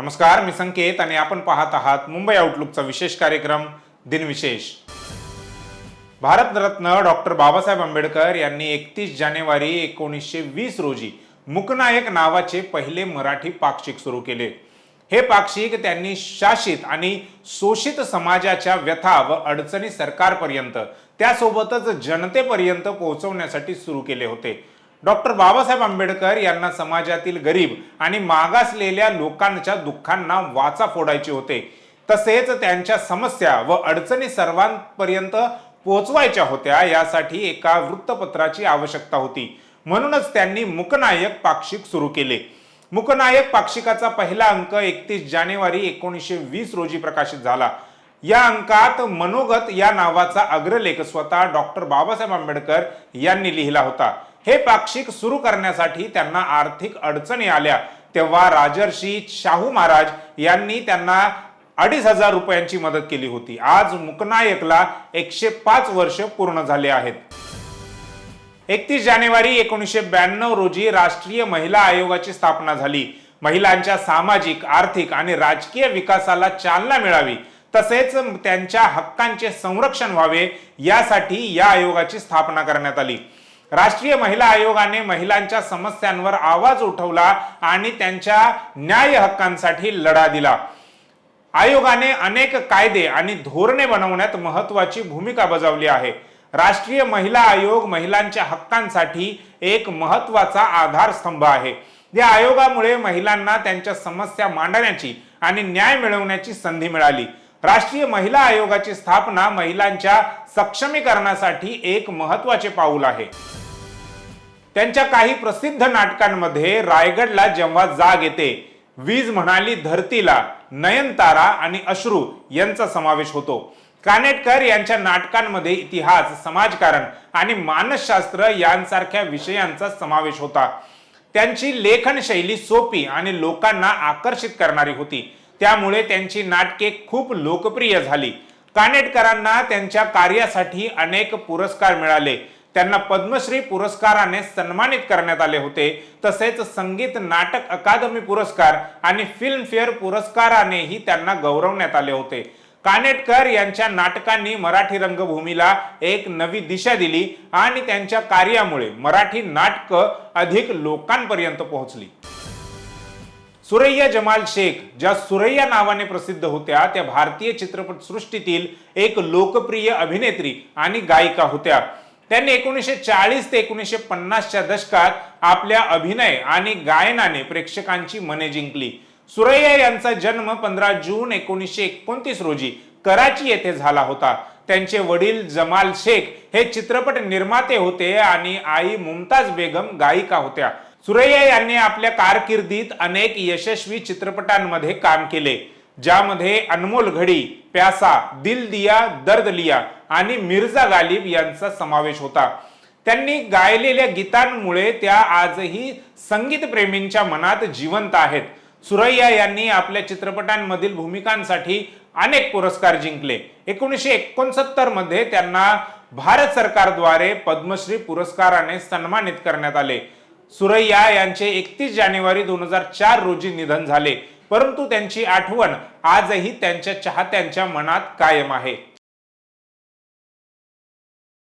नमस्कार मी संकेत आणि आपण पाहत आहात मुंबई आउटलुकचा विशेष कार्यक्रम दिनविशेष. भारतरत्न डॉक्टर बाबासाहेब आंबेडकर यांनी एकतीस जानेवारी एकोणीसशे वीस रोजी मुकनायक नावाचे पहिले मराठी पाक्षिक सुरू केले. हे पाक्षिक त्यांनी शासित आणि शोषित समाजाच्या व्यथा व अडचणी सरकारपर्यंत त्यासोबतच जनतेपर्यंत पोहोचवण्यासाठी सुरू केले होते. डॉक्टर बाबासाहेब आंबेडकर यांना समाजातील गरीब आणि मागासलेल्या लोकांच्या दुःखांना वाचा फोडायचे होते. तसेच त्यांच्या समस्या व अडचणी सर्वांपर्यंत पोहोचवायच्या होत्या यासाठी एका वृत्तपत्राची आवश्यकता होती. म्हणूनच त्यांनी मुकनायक पाक्षिक सुरू केले. मुकनायक पाक्षिकाचा पहिला अंक एकतीस जानेवारी एकोणीसशे वीस रोजी प्रकाशित झाला. या अंकात मनोगत या नावाचा अग्रलेख स्वतः डॉक्टर बाबासाहेब आंबेडकर यांनी लिहिला होता. हे पाक्षिक सुरू करण्यासाठी त्यांना आर्थिक अडचणी आल्या. तेव्हा राजर्षी शाहू महाराज यांनी त्यांना अडीच हजार रुपयांची मदत केली होती. आज मुकनायकला एकशे पाच वर्ष पूर्ण झाले आहेत. एकतीस जानेवारी एकोणीसशे ब्याण्णव रोजी राष्ट्रीय महिला आयोगाची स्थापना झाली. महिलांच्या सामाजिक आर्थिक आणि राजकीय विकासाला चालना मिळावी. तसेच त्यांच्या हक्कांचे संरक्षण व्हावे यासाठी या आयोगाची स्थापना करण्यात आली. राष्ट्रीय महिला आयोगाने महिलांच्या समस्यांवर आवाज उठवला आणि त्यांच्या न्याय हक्कांसाठी लढा दिला. आयोगाने अनेक कायदे आणि धोरणे बनवण्यात महत्वाची भूमिका बजावली आहे. राष्ट्रीय महिला आयोग महिलांच्या हक्कांसाठी एक महत्त्वाचा आधारस्तंभ आहे. या आयोगामुळे महिलांना त्यांच्या समस्या मांडण्याची आणि न्याय मिळवण्याची संधी मिळाली. राष्ट्रीय महिला आयोगाची स्थापना महिलांच्या सक्षमीकरणासाठी एक महत्त्वाचे पाऊल आहे. त्यांच्या काही प्रसिद्ध नाटकांमध्ये रायगडला जेव्हा जाग येते वीज म्हणाली धरतीला नयनतारा आणि अश्रू यांचा समावेश होतो. कानेटकर यांच्या नाटकांमध्ये इतिहास समाजकारण आणि मानसशास्त्र यांसारख्या विषयांचा समावेश होता. त्यांची लेखनशैली सोपी आणि लोकांना आकर्षित करणारी होती. त्यामुळे त्यांची नाटके खूप लोकप्रिय झाली. कानेटकरांना त्यांच्या कार्यासाठी अनेक पुरस्कार मिळाले. त्यांना पद्मश्री पुरस्काराने सन्मानित करण्यात आले होते. तसेच संगीत नाटक अकादमी पुरस्कार आणि फिल्मफेअर पुरस्कारानेही त्यांना गौरवण्यात आले होते. कानेटकर यांच्या नाटकांनी मराठी रंगभूमीला एक नवी दिशा दिली आणि त्यांच्या कार्यामुळे मराठी नाटकं अधिक लोकांपर्यंत पोहोचली. सुरैया जमाल शेख ज्या सुरैया नावाने प्रसिद्ध होत्या त्या भारतीय चित्रपट सृष्टीतील एक लोकप्रिय अभिनेत्री आणि गायिका होत्या. त्यांनी एकोणीसशे चाळीस ते एकोणीसशे पन्नासच्या दशकात आपल्या अभिनय आणि गायनाने प्रेक्षकांची मने जिंकली. सुरैया यांचा जन्म पंधरा जून एकोणीसशे एकोणतीस रोजी कराची येथे झाला होता. त्यांचे वडील जमाल शेख हे चित्रपट निर्माते होते आणि आई मुमताज बेगम गायिका होत्या. सुरैया यांनी आपल्या कारकिर्दीत अनेक यशस्वी चित्रपटांमध्ये काम केले ज्यामध्ये अनमोल घडी प्यासा दिल दिया दर्द लिया आणि मिर्झा गालिब यांचा समावेश होता. त्यांनी गायलेल्या गीतांमुळे त्या आजही संगीतप्रेमींच्या मनात जिवंत आहेत. सुरैया यांनी आपल्या चित्रपटांमधील भूमिकांसाठी अनेक पुरस्कार जिंकले. एकोणीसशे एकोणसत्तरमध्ये त्यांना भारत सरकारद्वारे पद्मश्री पुरस्काराने सन्मानित करण्यात आले. सुरैया यांचे एकतीस जानेवारी दोन हजार चार रोजी निधन झाले. परंतु त्यांची आठवण आजही त्यांच्या चाहत्यांच्या मनात कायम आहे.